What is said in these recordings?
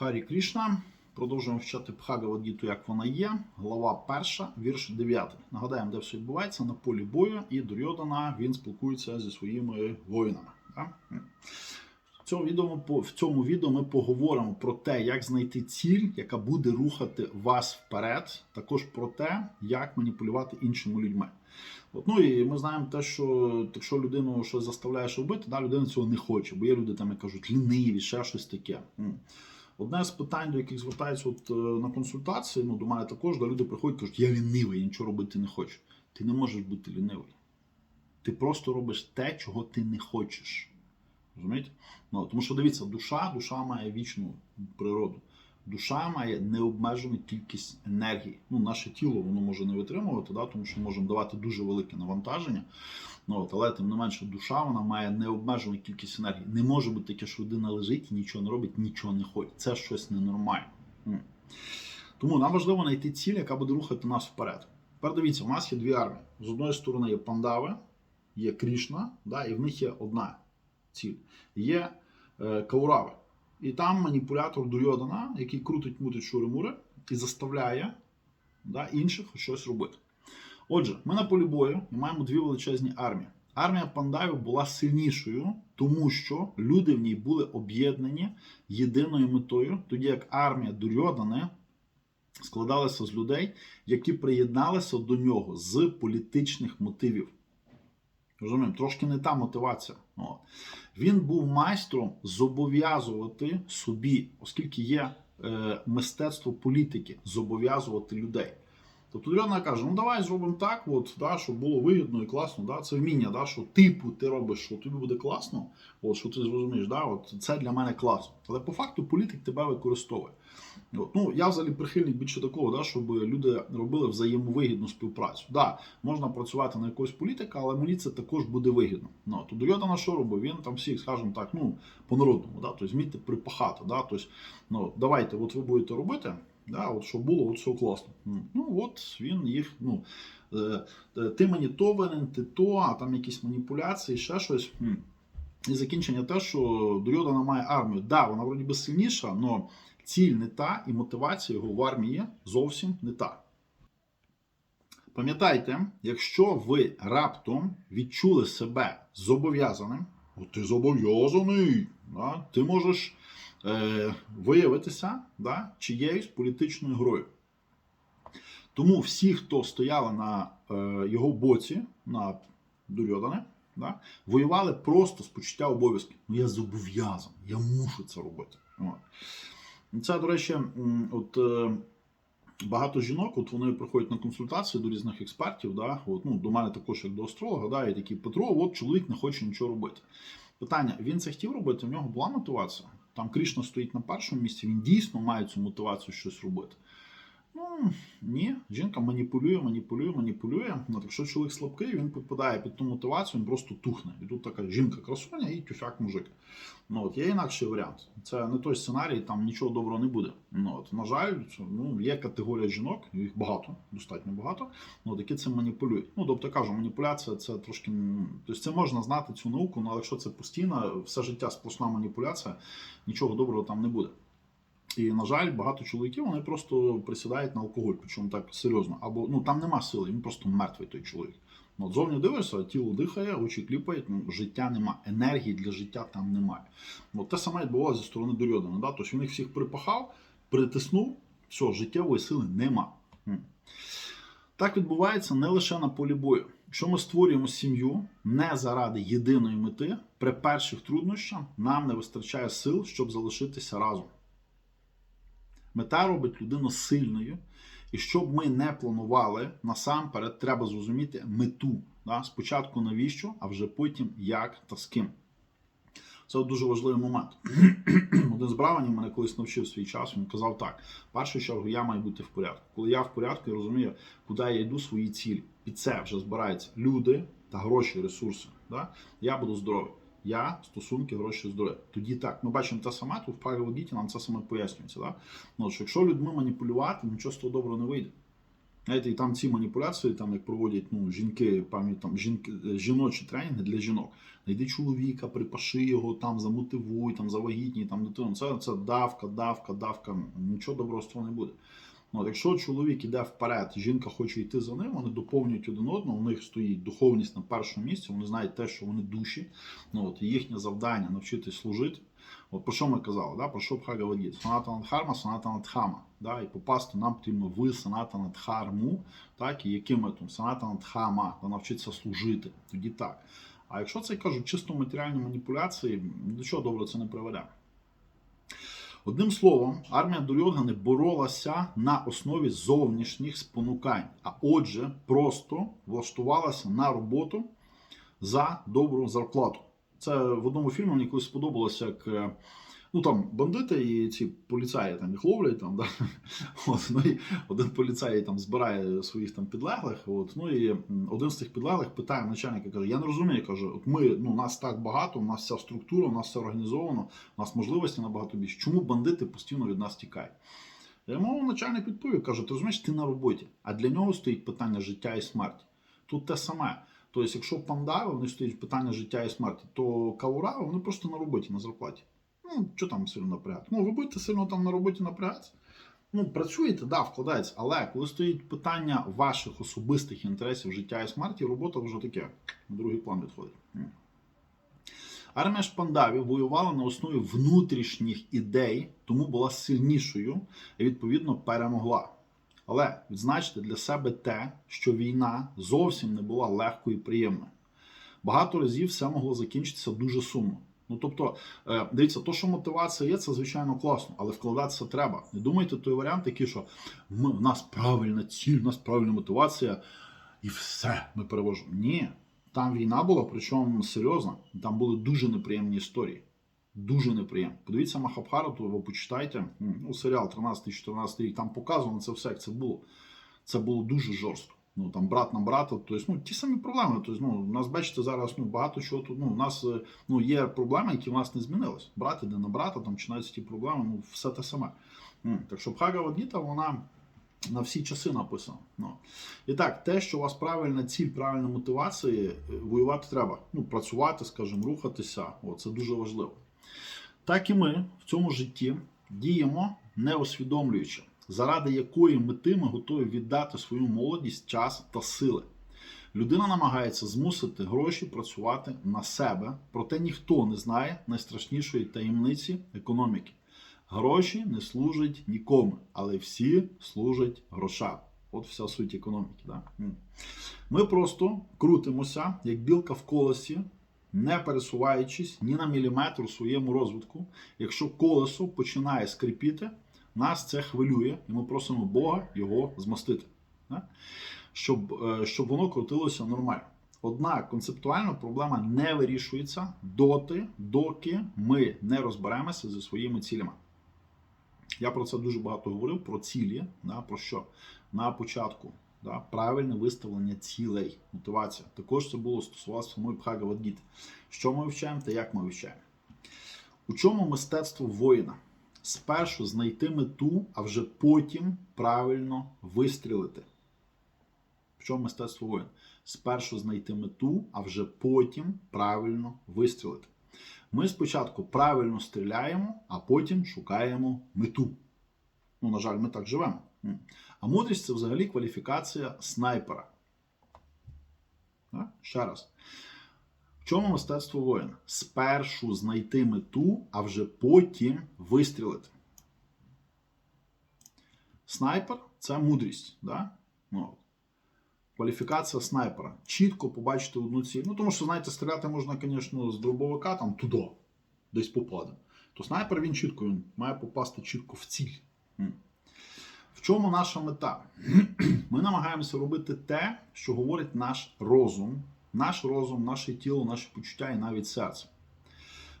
Харі Крішна. Продовжуємо вчати Бхагавадгіту, як вона є. Глава перша, вірш 9. Нагадаємо, де все відбувається на полі бою, і Дурьодана він спілкується зі своїми воїнами. Так? В цьому, відео, ми поговоримо про те, як знайти ціль, яка буде рухати вас вперед, також про те, як маніпулювати іншими людьми. От, ну і ми знаємо те, що якщо людину щось заставляєш робити, да, людина цього не хоче, бо є люди там, як кажуть, ліниві, ще щось таке. Одне з питань, до яких звертаються от, е, на консультації, ну до мене також, де люди приходять і кажуть, я лінивий, я нічого робити не хочу. Ти не можеш бути лінивий. Ти просто робиш те, чого ти не хочеш. Розумієте? Ну, тому що дивіться, душа, душа має вічну природу. Душа має необмежену кількість енергії. Ну, наше тіло воно може не витримувати, да, тому що можемо давати дуже велике навантаження. Ну, от, але тим не менше, душа вона має необмежену кількість енергії. Не може бути таке, що людина лежить і нічого не робить, нічого не хоче. Це щось ненормальне. Тому нам важливо знайти ціль, яка буде рухати нас вперед. Тепер дивіться, у нас є дві армії. З одної сторони є пандави, є Крішна, да, і в них є одна ціль. Є е, Каурави. І там маніпулятор Дурьодана, який крутить мутить шури-мури і заставляє да, інших щось робити. Отже, ми на полі бою і маємо дві величезні армії. Армія пандавів була сильнішою, тому що люди в ній були об'єднані єдиною метою, тоді як армія Дурьодани складалася з людей, які приєдналися до нього з політичних мотивів. Розуміємо, трошки не та мотивація. От. Він був майстром зобов'язувати собі, оскільки є е, мистецтво політики, зобов'язувати людей. Тобто Дурьодана каже: ну давай зробимо так, от, да, щоб було вигідно і класно. Да, це вміння, да, що типу ти робиш, що тобі буде класно, от, що ти зрозумієш, да, от, це для мене класно. Але по факту політик тебе використовує. От, ну, я взагалі прихильник більше такого, да, щоб люди робили взаємовигідну співпрацю. Да, можна працювати на якогось політика, але мені це також буде вигідно. Ну, то Дурьодана що робить? Він там всіх, скажімо так, ну, по-народному, да, тобто змійте припахати. Да, тобто, ну, давайте, от ви будете робити. Да, от що було, от все класно. Ну от він їх, ну е, е, ти мені то ти то, а там якісь маніпуляції, ще щось. І закінчення те, що Дурьодана має армію. Да, вона вроді би сильніша, але ціль не та, і мотивація його в армії зовсім не та. Пам'ятайте, якщо ви раптом відчули себе зобов'язаним, ти зобов'язаний, да, ти можеш е, виявитися да, чиєюсь політичною грою. Тому всі, хто стояли на е, його боці, на Дурьодане, да, воювали просто з почуття обов'язків. Ну я зобов'язаний, я мушу це робити. От. Це, до речі, от. Е, Багато жінок, от вони приходять на консультації до різних експертів, да, от, ну, до мене також як до астролога, да, і такі Петро, от чоловік не хоче нічого робити. Питання: він це хотів робити, в нього була мотивація. Там Крішна стоїть на першому місці, він дійсно має цю мотивацію щось робити. Ну, ні, жінка маніпулює, маніпулює, маніпулює. Ну, якщо чоловік слабкий, він підпадає під ту мотивацію, він просто тухне. І тут така жінка красуня і тюфяк мужик. Ну, от, є інакший варіант. Це не той сценарій, там нічого доброго не буде. Ну, от, на жаль, ну, є категорія жінок, їх багато, достатньо багато, ну, от, які цим маніпулюють. Ну, тобто кажу, маніпуляція це трошки. Тобто це можна знати цю науку, але якщо це постійно, все життя сплошна маніпуляція, нічого доброго там не буде. І, на жаль, багато чоловіків вони просто присідають на алкоголь, причому так серйозно. Або ну там нема сили, він просто мертвий той чоловік. Ну, от зовні дивишся, тіло дихає, очі кліпають, ну, життя нема, енергії для життя там немає. От те саме відбувалося зі сторони Дурьодина. Да? Тобто він їх всіх припахав, притиснув, все, життєвої сили нема. Так відбувається не лише на полі бою. Якщо ми створюємо сім'ю не заради єдиної мети, при перших труднощах нам не вистачає сил, щоб залишитися разом. Мета робить людину сильною. І щоб ми не планували, насамперед треба зрозуміти мету. Да? Спочатку навіщо, а вже потім як та з ким. Це дуже важливий момент. Один з браванів мене колись навчив свій час. Він казав так: в першу чергу я маю бути в порядку. Коли я в порядку, я розумію, куди я йду свої цілі. Під це вже збираються люди та гроші, ресурси. Да? Я буду здоровий. Я, стосунки, гроші, здоров'я. Тоді так. Ми бачимо те саме, тут в Павлові нам це саме пояснюється. Да? Ну, що якщо людьми маніпулювати, нічого з того доброго не вийде. Знаєте, і там ці маніпуляції, там як проводять ну, жінки, там жінки, е, жіночі тренінги для жінок. Найди чоловіка, припаши його, там замотивуй, там завагітній, там дитину. Це, це давка, давка, давка. Нічого доброго з того не буде. Ну, от, якщо чоловік іде вперед, жінка хоче йти за ним, вони доповнюють один одного, у них стоїть духовність на першому місці, вони знають те, що вони душі. Ну, от, їхнє завдання навчитись служити. От про що ми казали, да? про що Бхагавадгіт? Санатана Дхарма, Санатана Дхама. Да? І попасти нам потрібно в Санатана Дхарму, так? і яким методом? Санатана Дхама, та навчитися служити. Тоді так. А якщо це кажуть чисто матеріальні маніпуляції, до чого добре це не приведе. Одним словом, армія Дурьогани боролася на основі зовнішніх спонукань, а отже, просто влаштувалася на роботу за добру зарплату. Це в одному фільмі мені колись сподобалося, як е, ну там бандити і ці поліцаї там їх ловлять. Там, да? от, ну, і один поліцай там збирає своїх там підлеглих. От, ну і один з цих підлеглих питає начальника, каже: Я не розумію, каже, от ми ну нас так багато, у нас вся структура, у нас все організовано, у нас можливості набагато більше. Чому бандити постійно від нас тікають? Я йому начальник відповів, каже, ти розумієш, ти на роботі, а для нього стоїть питання життя і смерті. Тут те саме. Тобто, якщо пандави, вони стоїть питання життя і смерті, то каурави, вони просто на роботі, на зарплаті. Ну, що там сильно напрягати? Ну, ви будете сильно там на роботі напрягатися. Ну, працюєте, да, вкладається, але коли стоїть питання ваших особистих інтересів життя і смерті, робота вже таке, на другий план відходить. Армія шпандавів воювала на основі внутрішніх ідей, тому була сильнішою і відповідно перемогла. Але відзначте для себе те, що війна зовсім не була легкою і приємною. Багато разів все могло закінчитися дуже сумно. Ну тобто, е, дивіться, то, що мотивація є, це звичайно класно, але вкладатися треба. Не думайте той варіант, який, що ми, в нас правильна ціль, в нас правильна мотивація, і все ми перевожимо. Ні, там війна була, причому серйозна. Там були дуже неприємні історії. Дуже неприємно. Подивіться Махабхарату, ви почитайте. Ну, серіал 13-14 рік, там показано це все, як це було. Це було дуже жорстко. Ну там брат на брата, тобто, ну ті самі проблеми. Тобто, ну, у нас бачите зараз ну, багато чого тут. Ну, у нас е, ну, є проблеми, які в нас не змінились. Брат іде на брата, там починаються ті проблеми, ну все те саме. Так що Бхагавадгіта, вона на всі часи написана. Ну. І так, те, що у вас правильна ціль, правильна мотивація, е, воювати треба. Ну, працювати, скажімо, рухатися. О, це дуже важливо. Так і ми в цьому житті діємо не усвідомлюючи, заради якої мети ми готові віддати свою молодість, час та сили. Людина намагається змусити гроші працювати на себе, проте ніхто не знає найстрашнішої таємниці економіки. Гроші не служать нікому, але всі служать грошам. От вся суть економіки. Да? Ми просто крутимося, як білка в колесі, не пересуваючись ні на міліметр у своєму розвитку. Якщо колесо починає скрипіти, нас це хвилює, і ми просимо Бога його змастити, щоб, е, щоб воно крутилося нормально. Однак концептуально проблема не вирішується доти, доки ми не розберемося зі своїми цілями. Я про це дуже багато говорив, про цілі, да, про що? На початку. Да, правильне виставлення цілей, мотивація. Також це було стосувалося самої Бхагавадгіти. Що ми вивчаємо та як ми вивчаємо? У чому мистецтво воїна? Спершу знайти мету, а вже потім правильно вистрілити. В чому мистецтво воїна? Спершу знайти мету, а вже потім правильно вистрілити. Ми спочатку правильно стріляємо, а потім шукаємо мету. Ну, на жаль, ми так живемо. А мудрість це взагалі кваліфікація снайпера. Ще раз. В чому мистецтво воїна? Спершу знайти мету, а вже потім вистрілити. Снайпер це мудрість. Да? Ну. Кваліфікація снайпера. Чітко побачити одну ціль. Ну, тому що, знаєте, стріляти можна, звісно, з дробовика там туди, десь попаде. То снайпер він чітко він має попасти чітко в ціль. В чому наша мета? Ми намагаємося робити те, що говорить наш розум, наш розум, наше тіло, наші почуття і навіть серце.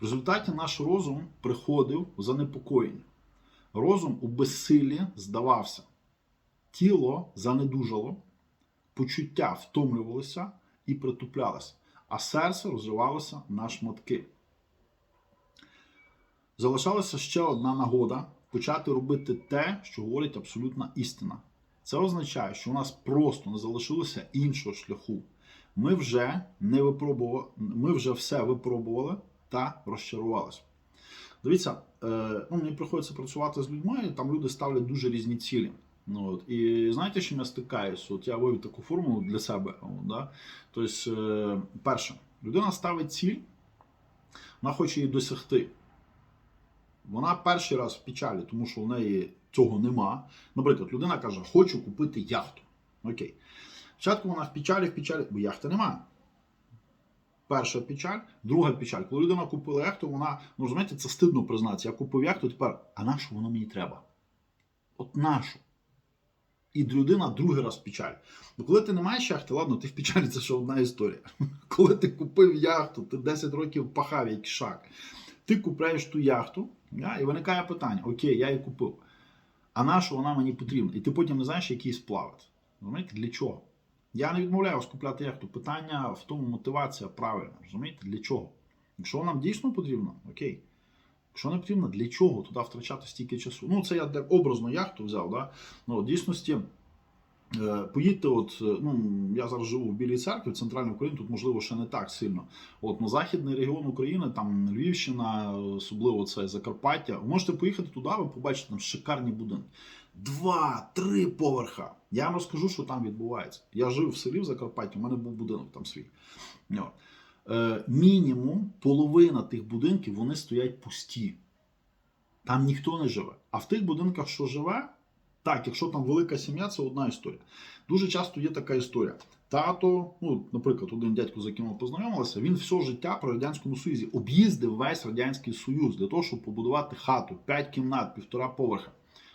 В результаті наш розум приходив в занепокоєння. Розум у безсилі здавався, тіло занедужало, почуття втомлювалися і притуплялися, а серце розривалося на шматки. Залишалася ще одна нагода почати робити те, що говорить абсолютна істина. Це означає, що у нас просто не залишилося іншого шляху. Ми вже не випробували, ми вже все випробували та розчарувалися. Дивіться, е, ну, мені приходиться працювати з людьми, і там люди ставлять дуже різні цілі. Ну, от. І знаєте, чим я стикаюсь? От я вивів таку формулу для себе. Да? Тобто, перше, людина ставить ціль, вона хоче її досягти. Вона перший раз в печалі, тому що у неї цього нема. Наприклад, людина каже, хочу купити яхту. Окей. Спочатку вона в печалі, в печалі, бо яхти немає. Перша печаль, друга печаль. Коли людина купила яхту, вона, ну розумієте, це стидно признатися. Я купив яхту, тепер, а на що воно мені треба? От нашу. І людина другий раз в печаль. Бо коли ти не маєш яхти, ладно, ти в печалі це ще одна історія. Коли ти купив яхту, ти 10 років пахав як шак. Ти купляєш ту яхту, і виникає питання: Окей, я її купив. А на що вона мені потрібна? І ти потім не знаєш, як її сплавити. Розумієте, для чого? Я не відмовляюсь купляти яхту. Питання в тому мотивація правильна. Розумієте, для чого? Якщо нам дійсно потрібно, окей. Якщо не потрібно, для чого туди втрачати стільки часу? Ну, це я так образно яхту взяв. Да? Ну, в дійсності, е, поїдьте, от, е, ну, я зараз живу в Білій церкві, в центральній Україні, тут, можливо, ще не так сильно. От на західний регіон України, там Львівщина, особливо це Закарпаття, ви можете поїхати туди, ви побачите там шикарні будинки. Два, три поверха. Я вам розкажу, що там відбувається. Я жив в селі в Закарпатті, у мене був будинок там свій. Е, мінімум половина тих будинків вони стоять пусті. Там ніхто не живе. А в тих будинках, що живе, так, якщо там велика сім'я, це одна історія. Дуже часто є така історія. Тато, ну, наприклад, один дядько, з яким ми познайомилися, він все життя при Радянському Союзі об'їздив весь Радянський Союз для того, щоб побудувати хату, 5 кімнат, півтора поверха.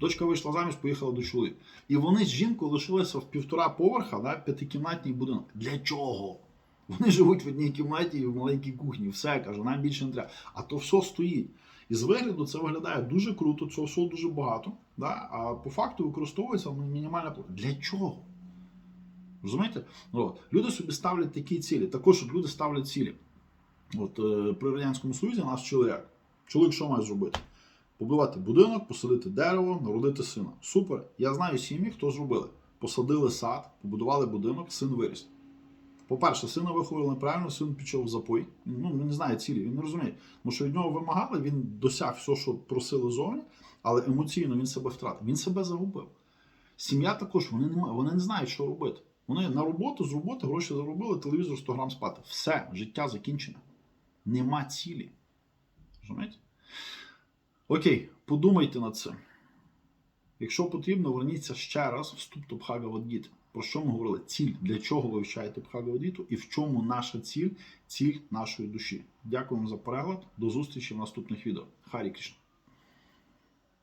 Дочка вийшла заміж, поїхала до чоловіка. І вони з жінкою лишилися в півтора поверха, да, п'ятикімнатній будинок. Для чого? Вони живуть в одній кімнаті і в маленькій кухні. Все каже, нам більше не треба. А то все стоїть. І з вигляду це виглядає дуже круто, цього всього дуже багато. Да? А по факту використовується мінімальна плата. Для чого? Розумієте? Ну, От. Люди собі ставлять такі цілі. Також от люди ставлять цілі. От е, при Радянському Союзі нас як? Чоловік що має зробити? Побудувати будинок, посадити дерево, народити сина. Супер. Я знаю сім'ї, хто зробили. Посадили сад, побудували будинок, син виріс. По-перше, сина виховали неправильно, син пішов в запой. Ну, він не знає цілі, він не розуміє. Тому що від нього вимагали, він досяг все, що просили зовні, але емоційно він себе втратив. Він себе загубив. Сім'я також, вони не, вони не знають, що робити. Вони на роботу, з роботи гроші заробили, телевізор 100 грам спати. Все, життя закінчене. Нема цілі. Розумієте? Окей, подумайте над цим. Якщо потрібно, верніться ще раз вступ до Бхагавадгіти. Про що ми говорили? Ціль, для чого ви вивчаєте Бхагавадгіту і в чому наша ціль, ціль нашої душі. Дякую вам за перегляд. До зустрічі в наступних відео. Харі Кришна.